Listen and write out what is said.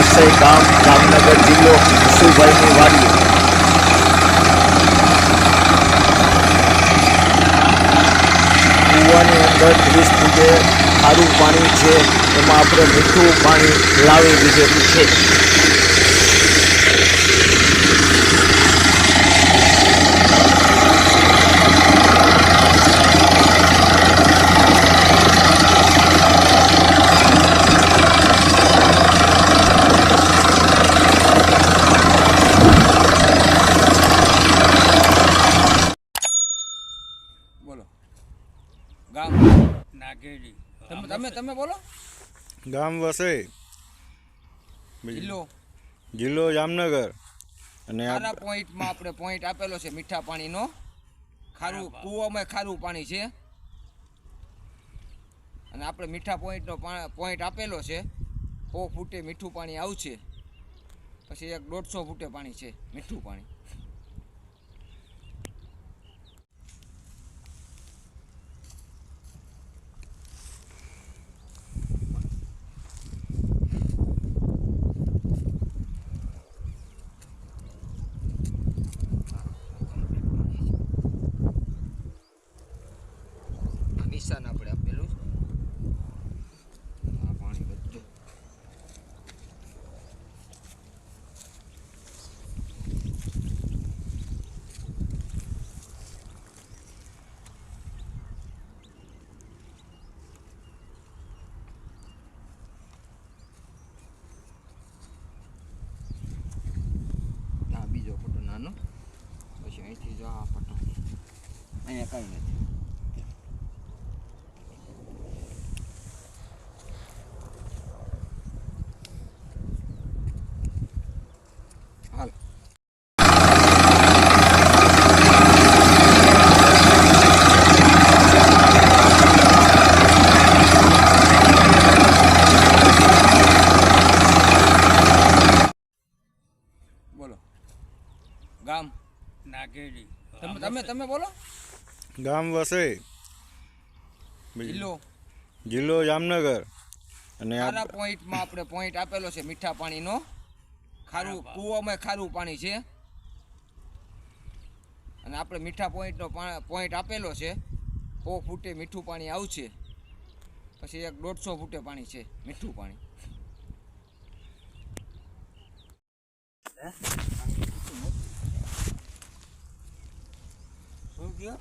વસઈ ગામ જામનગર જિલ્લો સુભાઈની વાડી કૂવાની અંદર ત્રીસ ફૂટે ખારું પાણી છે, એમાં આપણે મીઠું પાણી લાવી દીધેલું છે બોલો ગામ નાગેડી. તમે તમે તમે બોલો. ગામ વસઈ જિલ્લો. જિલ્લો જામનગર. અને આ પોઈન્ટમાં આપણે પોઈન્ટ આપેલો છે મીઠા પાણીનો. ખારું કૂવામાં ખારું પાણી છે. અને આપણે મીઠા પોઈન્ટનો પોઈન્ટ આપેલો છે. સો ફૂટે મીઠું પાણી આવશે. પછી એક દોઢસો ફૂટે પાણી છે મીઠું પાણી આ નિશાન આપણે આપેલું આ પાણી બધું આ બીજો ફોટો નાનો? પછી અહીંથી જો આ પટો. અહીંયા કંઈ નથી હાલ બોલો ગામ નાગેડી. તમે તમે તમે બોલો. ગામ વસઈ જિલ્લો. જિલ્લો જામનગર. અને આ પોઈન્ટમાં આપણે પોઈન્ટ આપેલો છે મીઠા પાણીનો. ખારું કૂવામાં ખારું પાણી છે. અને આપણે મીઠા પોઈન્ટનો પોઈન્ટ આપેલો છે. સો ફૂટે મીઠું પાણી આવશે. પછી એક દોઢસો ફૂટે પાણી છે મીઠું પાણી. diyor.